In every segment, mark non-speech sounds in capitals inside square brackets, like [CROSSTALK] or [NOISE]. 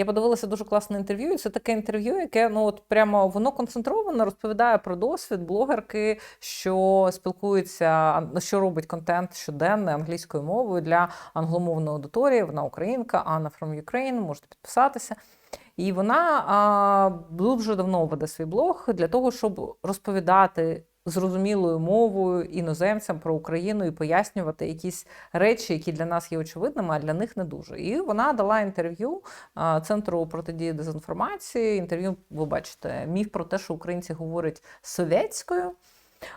Я подивилася дуже класне інтерв'ю. І це таке інтерв'ю, яке ну от прямо воно концентровано розповідає про досвід блогерки, що спілкується, що робить контент щоденний англійською мовою для англомовної аудиторії. Вона українка, Анна from Ukraine, можете підписатися. І вона а, дуже давно веде свій блог для того, щоб розповідати зрозумілою мовою іноземцям про Україну і пояснювати якісь речі, які для нас є очевидними, а для них не дуже. І вона дала інтерв'ю центру протидії дезінформації. Інтерв'ю, ви бачите, міф про те, що українці говорять совєтською.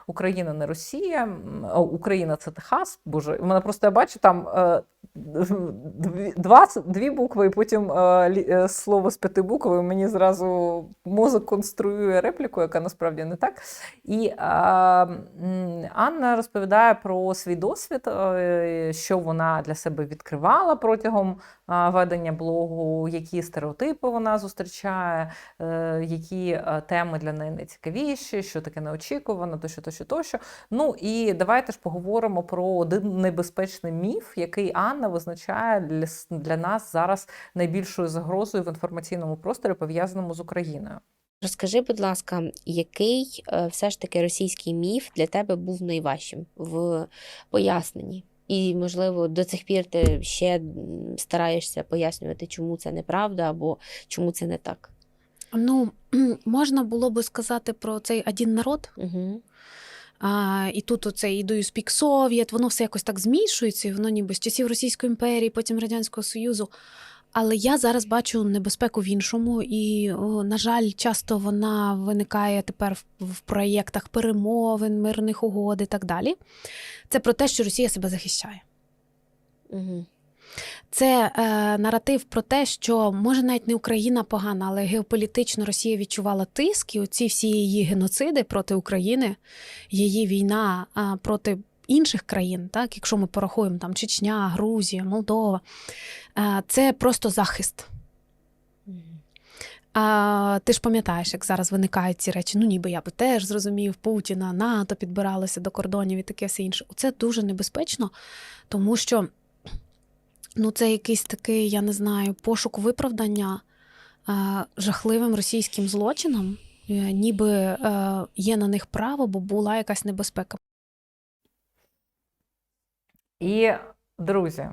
Україна не Росія, Україна це Техас. Боже, мене просто я бачу там е, два, дві букви, і потім е, е, слово з п'яти букв. і Мені зразу мозок конструює репліку, яка насправді не так. І е, Анна розповідає про свій досвід, е, що вона для себе відкривала протягом е, ведення блогу, які стереотипи вона зустрічає, е, які е, теми для неї найцікавіші, що таке неочікувано, тощо, тощо, тощо. Ну і давайте ж поговоримо про один небезпечний міф, який Анна визначає для, нас зараз найбільшою загрозою в інформаційному просторі, пов'язаному з Україною. Розкажи, будь ласка, який е, все ж таки російський міф для тебе був найважчим в поясненні? І, можливо, до цих пір ти ще стараєшся пояснювати, чому це неправда або чому це не так. Ну, [CLEARS THROAT] можна було би сказати про цей один народ. Угу. А, і тут оце і do Совєт, воно все якось так змішується, і воно ніби з часів Російської імперії, потім Радянського Союзу. Але я зараз бачу небезпеку в іншому, і, на жаль, часто вона виникає тепер в, в проєктах перемовин, мирних угод і так далі. Це про те, що Росія себе захищає. Угу. Це е, наратив про те, що може навіть не Україна погана, але геополітично Росія відчувала тиск, і оці всі її геноциди проти України, її війна а, проти інших країн, так, якщо ми порахуємо там Чечня, Грузія, Молдова, е, це просто захист. А ти ж пам'ятаєш, як зараз виникають ці речі. Ну, ніби я би теж зрозумів Путіна, НАТО підбиралося до кордонів і таке все інше. Це дуже небезпечно, тому що ну, це якийсь такий, я не знаю, пошук виправдання е, жахливим російським злочинам, е, ніби е, є на них право, бо була якась небезпека. І, друзі,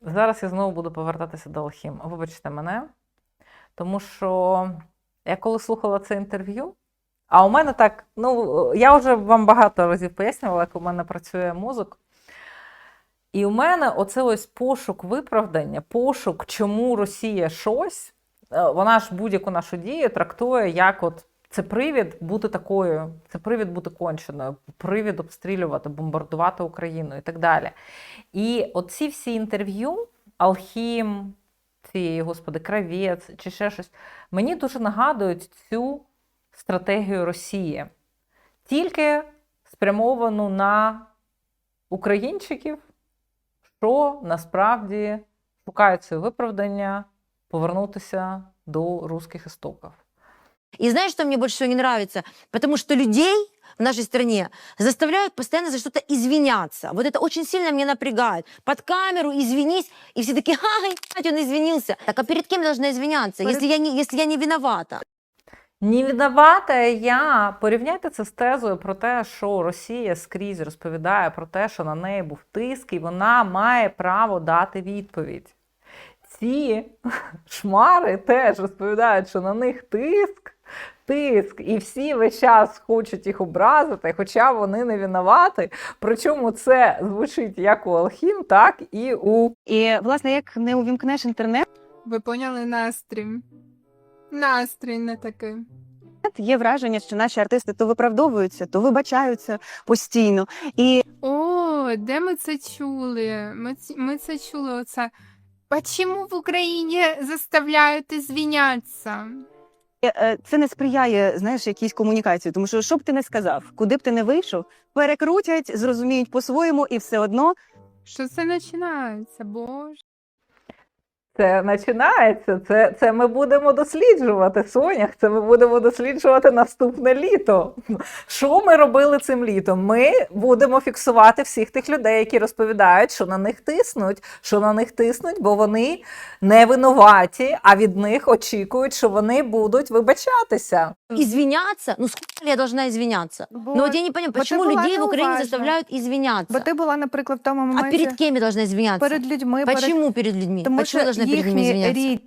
зараз я знову буду повертатися до Алхім. Вибачте мене, тому що я коли слухала це інтерв'ю, а у мене так, ну, я вже вам багато разів пояснювала, як у мене працює мозок. І у мене оце ось пошук виправдання, пошук, чому Росія щось, е, вона ж будь-яку нашу дію трактує як от це привід бути такою, це привід бути конченою, привід обстрілювати, бомбардувати Україну і так далі. І оці всі інтерв'ю, Алхім, ці, господи, кравець чи ще щось, мені дуже нагадують цю стратегію Росії, тільки спрямовану на українчиків, що насправді шукають це виправдання повернутися до русських істоків. И знаешь, что мне больше всего не нравится? Потому что людей в нашей стране заставляют постоянно за что-то извиняться. Вот это очень сильно меня напрягает. Под камеру извинись, и все такие, ай, он извинился. Так а перед кем я должна извиняться, Перед- если я не, если я не виновата? Не виновата я. Порівняйте це з тезою про те, що Росія скрізь розповідає про те, що на неї був тиск, і вона має право дати відповідь. Ці [LAUGHS] шмари теж розповідають, що на них тиск, тиск, і всі весь час хочуть їх образити, хоча вони не винуваті. Причому це звучить як у Алхім, так і у І власне, як не увімкнеш інтернет, Ви поняли настрій? Настрій не такий. є враження, що наші артисти то виправдовуються, то вибачаються постійно. І О, де ми це чули? Ми, ми це чули оце. Почему в Україні заставляють звінятися? е, це не сприяє, знаєш, якійсь комунікації, тому що що б ти не сказав, куди б ти не вийшов, перекрутять, зрозуміють по-своєму, і все одно Що це починається, боже? Це починається. Це, це ми будемо досліджувати Сонях. Це ми будемо досліджувати наступне літо. Що ми робили цим літом? Ми будемо фіксувати всіх тих людей, які розповідають, що на них тиснуть, що на них тиснуть, бо вони не винуваті, а від них очікують, що вони будуть вибачатися. Извиняться? Ну сколько ли я должна извиняться? Бо- ну вот я не бо почему людей в Украине неуважна. заставляют извиняться? Бо ти була, наприклад, в тому А перед кем я должна извиняться? перед людьми. Почему перед людьми? тому Почему що должна перед ними їхні извиняться? рід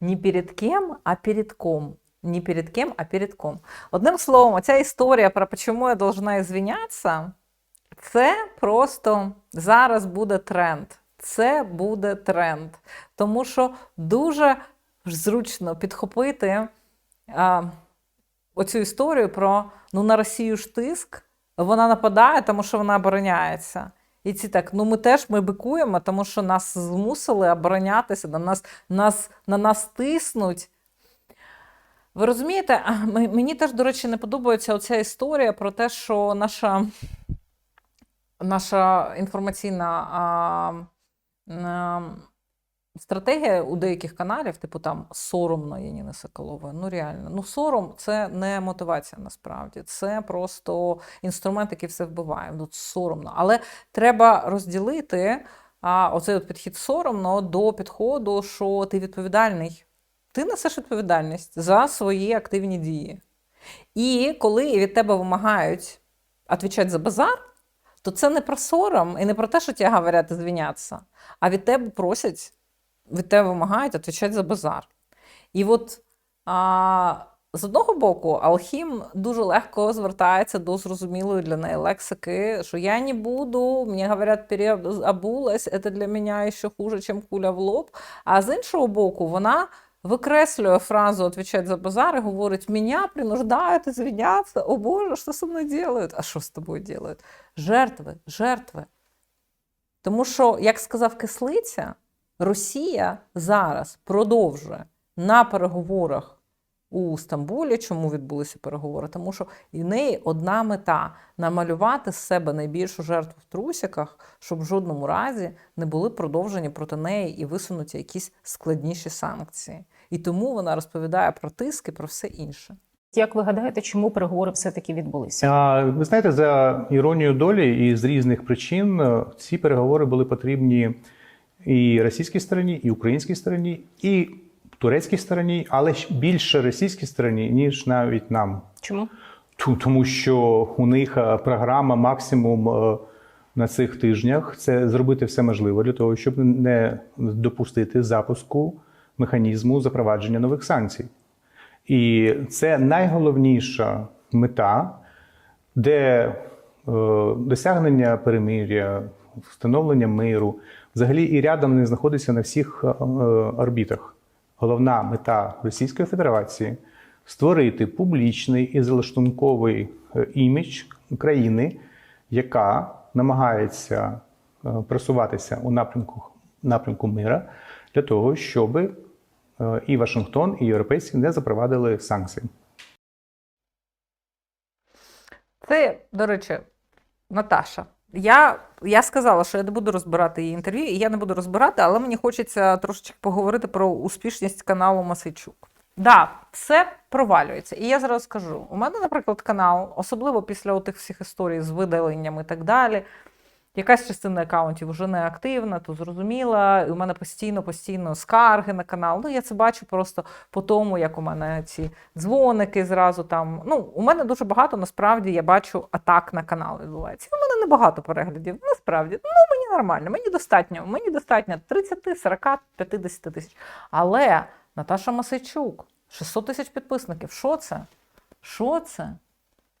Не перед кем, а перед ком. Не перед кем, а перед ком. Одним словом, оця історія про чому я должна извинятися, це просто зараз буде тренд. Це буде тренд. Тому що дуже зручно підхопити а, оцю історію про ну на Росію ж тиск, вона нападає, тому що вона обороняється. І ці так, ну ми теж ми бикуємо, тому що нас змусили оборонятися, на нас, нас, на нас тиснуть. Ви розумієте, мені теж, до речі, не подобається оця історія про те, що наша, наша інформаційна а, а, стратегія у деяких каналів, типу там соромно Яніни Соколової. Ну реально, ну сором це не мотивація насправді. Це просто інструмент, який все вбиває. Ну, соромно. Але треба розділити а, оцей от підхід соромно до підходу, що ти відповідальний. Ти несеш відповідальність за свої активні дії. І коли від тебе вимагають відповідати за базар, то це не про сором і не про те, що тебе говорять звінятися, а від тебе просять, від тебе вимагають відповідати за базар. І от а, з одного боку, Алхім дуже легко звертається до зрозумілої для неї лексики, що я не буду, мені говорять, переобулась, це для мене ще хуже, ніж куля в лоб. А з іншого боку, вона викреслює фразу «отвечать за базар» і говорить, меня принуждають извиняться, о Боже, що со мною делают? А що з тобою делают? Жертви, жертви. Тому що, як сказав Кислиця, Росія зараз продовжує на переговорах у Стамбулі. Чому відбулися переговори? Тому що і в неї одна мета намалювати з себе найбільшу жертву в трусиках, щоб в жодному разі не були продовжені проти неї і висунуті якісь складніші санкції. І тому вона розповідає про тиск і про все інше. Як ви гадаєте, чому переговори все-таки відбулися? А, Ви знаєте, за іронією долі і з різних причин е, ці переговори були потрібні і російській стороні, і українській стороні, і турецькій стороні, але більше російській стороні, ніж навіть нам. Чому? Тому що у них е, програма максимум е, на цих тижнях це зробити все можливе для того, щоб не допустити запуску механізму запровадження нових санкцій. І це найголовніша мета, де е, досягнення перемир'я, встановлення миру, взагалі і рядом не знаходиться на всіх е, орбітах. Головна мета Російської Федерації створити публічний і залаштунковий е, імідж країни, яка намагається е, просуватися у напрямку, напрямку мира для того, щоб і Вашингтон, і європейці не запровадили санкції. Це, до речі, Наташа. Я, я сказала, що я не буду розбирати її інтерв'ю, і я не буду розбирати, але мені хочеться трошечки поговорити про успішність каналу Масичук. Да, все провалюється. І я зараз скажу: у мене, наприклад, канал, особливо після тих всіх історій з видаленням і так далі. Якась частина аккаунтів вже не активна, то зрозуміла. У мене постійно, постійно скарги на канал. Ну, я це бачу просто по тому, як у мене ці дзвоники зразу там. Ну, у мене дуже багато насправді я бачу атак на канал відбувається. У мене небагато переглядів. Насправді, ну мені нормально, мені достатньо. Мені достатньо 30, 40, 50 тисяч. Але Наташа Масайчук, 600 тисяч підписників. Що це? Що це?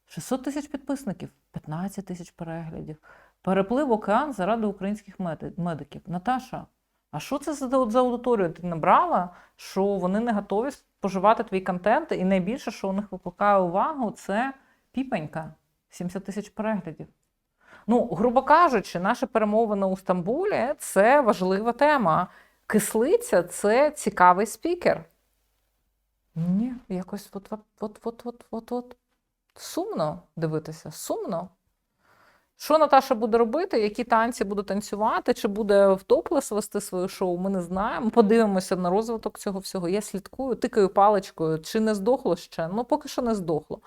600 тисяч підписників, 15 тисяч переглядів. Переплив океан заради українських медиків. Наташа, а що це за, аудиторію ти набрала, що вони не готові споживати твій контент, і найбільше, що у них викликає увагу, це піпенька 70 тисяч переглядів. Ну, грубо кажучи, наші перемовини у Стамбулі це важлива тема. Кислиця це цікавий спікер. Ні, якось от, от, от, от, от, от. сумно дивитися, сумно. Що Наташа буде робити, які танці буде танцювати, чи буде в топлес вести своє шоу, ми не знаємо. Подивимося на розвиток цього всього. Я слідкую, тикаю паличкою, чи не здохло ще. Ну поки що не здохло.